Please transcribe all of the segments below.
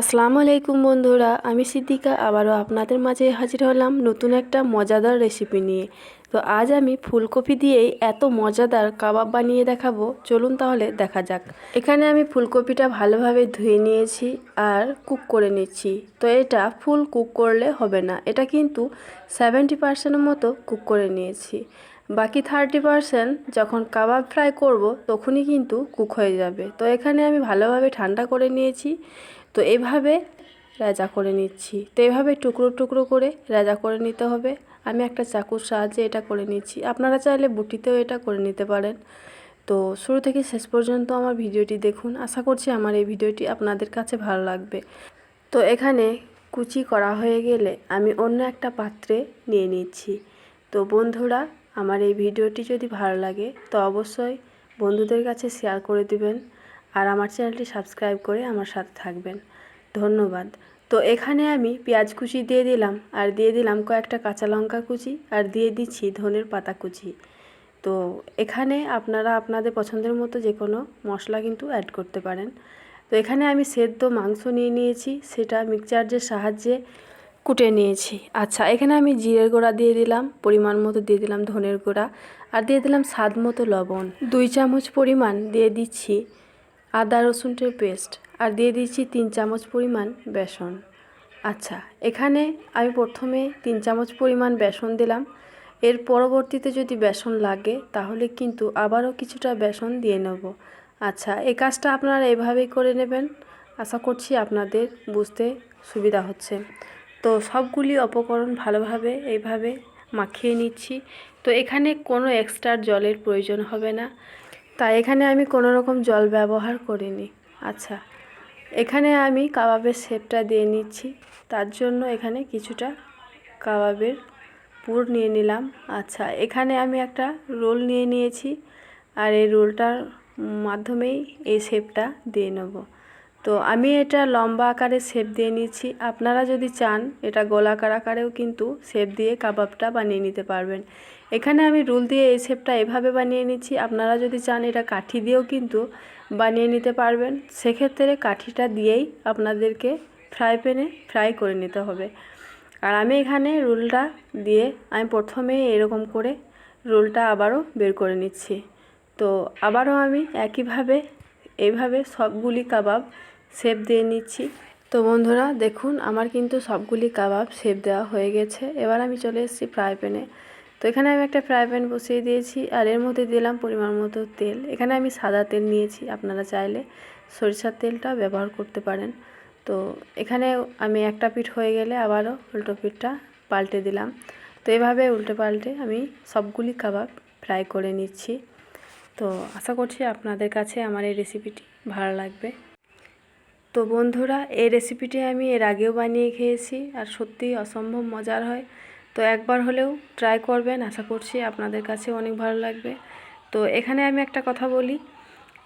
আসসালামু আলাইকুম বন্ধুরা, আমি সিদ্দিকা। আবারও আপনাদের মাঝে হাজির হলাম নতুন একটা মজাদার রেসিপি নিয়ে। তো আজ আমি ফুলকপি দিয়েই এত মজাদার কাবাব বানিয়ে দেখাবো। চলুন তাহলে দেখা যাক। এখানে আমি ফুলকপিটা ভালোভাবে ধুয়ে নিয়েছি আর কুক করে নিচ্ছি। তো এটা ফুল কুক করলে হবে না। এটা কিন্তু সেভেন্টি পার্সেন্টের মতো কুক করে নিয়েছি। বাকি থার্টি পারসেন্ট যখন কাবাব ফ্রাই করব, তখনই কিন্তু কুক হয়ে যাবে। তো এখানে আমি ভালোভাবে ঠান্ডা করে নিয়েছি। তো এভাবে রাজা করে নিচ্ছি। তো এভাবে টুকরো টুকরো করে রাজা করে নিতে হবে। আমি একটা চাকুর সাহায্যে এটা করে নিচ্ছি আপনারা চাইলে বুটিতেও এটা করে নিতে পারেন। তো শুরু থেকে শেষ পর্যন্ত আমার ভিডিওটি দেখুন। আশা করছি আমার এই ভিডিওটি আপনাদের কাছে ভালো লাগবে। তো এখানে কুচি করা হয়ে গেলে আমি অন্য একটা পাত্রে নিয়ে নিচ্ছি। তো বন্ধুরা, আমার এই ভিডিওটি যদি ভালো লাগে, তো অবশ্যই বন্ধুদের কাছে শেয়ার করে দিবেন। আর আমার চ্যানেলটি সাবস্ক্রাইব করে আমার সাথে থাকবেন। ধন্যবাদ। তো এখানে আমি পেঁয়াজ কুচি দিয়ে দিলাম, আর দিয়ে দিলাম কয়েকটা কাঁচা লঙ্কা কুচি, আর দিয়ে দিচ্ছি ধনের পাতা কুচি। তো এখানে আপনারা আপনাদের পছন্দের মতো যে কোনো মশলা কিন্তু অ্যাড করতে পারেন। তো এখানে আমি সেদ্ধ মাংস নিয়ে নিয়েছি, সেটা মিক্সচারের সাহায্যে কুটে নিয়েছি। আচ্ছা এখানে আমি জিরের গুঁড়া দিয়ে দিলাম, পরিমাণ মতো দিয়ে দিলাম ধনের গুঁড়া, আর দিয়ে দিলাম স্বাদ মতো লবণ। দুই চামচ পরিমাণ দিয়ে দিচ্ছি আদা রসুনটের পেস্ট আর দিয়ে দিচ্ছি তিন চামচ পরিমাণ বেসন। আচ্ছা এখানে আমি প্রথমে তিন চামচ পরিমাণ বেসন দিলাম। এর পরবর্তীতে যদি বেসন লাগে, তাহলে কিন্তু আবারও কিছুটা বেসন দিয়ে নেব। আচ্ছা এই কাজটা আপনারা এভাবেই করে নেবেন। আশা করছি আপনাদের বুঝতে সুবিধা হচ্ছে। তো সবগুলি উপকরণ ভালোভাবে এইভাবে মাখিয়ে নিচ্ছি। তো এখানে কোনো এক্সট্রা জলের প্রয়োজন হবে না। তাই এখানে আমি কোনো রকম জল ব্যবহার করিনি। আচ্ছা এখানে আমি কাবাবের শেপটা দিয়ে নিচ্ছি। তার জন্য এখানে কিছুটা কাবাবের পুর নিয়ে নিলাম। আচ্ছা এখানে আমি একটা রোল নিয়ে নিয়েছি। আর এই রোলটার মাধ্যমেই এই শেপটা দিয়ে নেব। তো আমি এটা লম্বা আকারে শেপ দিয়ে নিচ্ছি। আপনারা যদি চান, এটা গোলাকার আকারেও কিন্তু শেপ দিয়ে কাবাবটা বানিয়ে নিতে পারবেন। এখানে আমি রুল দিয়ে এই শেপটা এভাবে বানিয়ে নিচ্ছি। আপনারা যদি চান, এটা কাঠি দিয়েও কিন্তু বানিয়ে নিতে পারবেন। সেক্ষেত্রে কাঠিটা দিয়েই আপনাদেরকে ফ্রাই প্যানে ফ্রাই করে নিতে হবে। আর আমি এখানে রুলটা দিয়ে আমি প্রথমে এরকম করে রোলটা আবারও বের করে নিচ্ছি। তো আবারও আমি একইভাবে এইভাবে সবগুলি কাবাব শেপ দিয়ে নিচ্ছি। তো বন্ধুরা, দেখুন, আমার কিন্তু সবগুলি কাবাব শেপ দেওয়া হয়ে গেছে। এবার আমি চলে এসেছি ফ্রাই প্যানে তো এখানে আমি একটা ফ্রাই প্যান বসিয়ে দিয়েছি আর এর মধ্যে দিলাম পরিমাণ মতো তেল। এখানে আমি সাদা তেল নিয়েছি, আপনারা চাইলে সরিষার তেলটা ব্যবহার করতে পারেন। তো এখানে আমি একটা পিঠ হয়ে গেলে আবারও উল্টো পিঠটা পাল্টে দিলাম। তো এভাবে উল্টে পাল্টে আমি সবগুলি কাবাব ফ্রাই করে নিচ্ছি। তো আশা করছি আপনাদের কাছে আমার এই রেসিপিটি ভালো লাগবে। তো বন্ধুরা, এই রেসিপিটি আমি এর আগেও বানিয়ে খেয়েছি আর সত্যিই অসম্ভব মজার হয়। তো একবার হলেও ট্রাই করবেন, আশা করছি আপনাদের কাছে অনেক ভালো লাগবে। তো এখানে আমি একটা কথা বলি।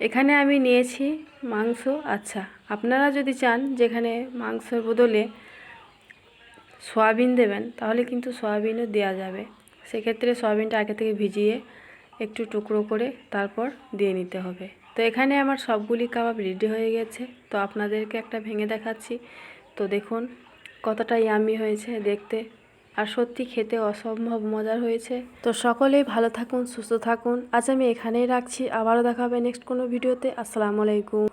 এখানে আমি নিয়েছি মাংস। আচ্ছা আপনারা যদি চান যেখানে মাংসের বদলে সয়াবিন দেবেন, তাহলে কিন্তু সয়াবিনও দেওয়া যাবে। সেক্ষেত্রে সয়াবিনটা আগে থেকে ভিজিয়ে একটু টুকরো করে তারপর দিয়ে নিতে হবে। তো এখানে আমার সবগুলি কাবাব রেডি হয়ে গেছে। তো আপনাদেরকে একটা ভেঙে দেখাচ্ছি। তো দেখুন, কতটা ইয়ামি হয়েছে দেখতে। আর সত্যি খেতে অসম্ভব মজার হয়েছে। তো সকলেই ভালো থাকুন, সুস্থ থাকুন। আজ আমি এখানেই রাখছি। আবারও দেখাবে নেক্সট কোনো ভিডিওতে। আসসালামু আলাইকুম।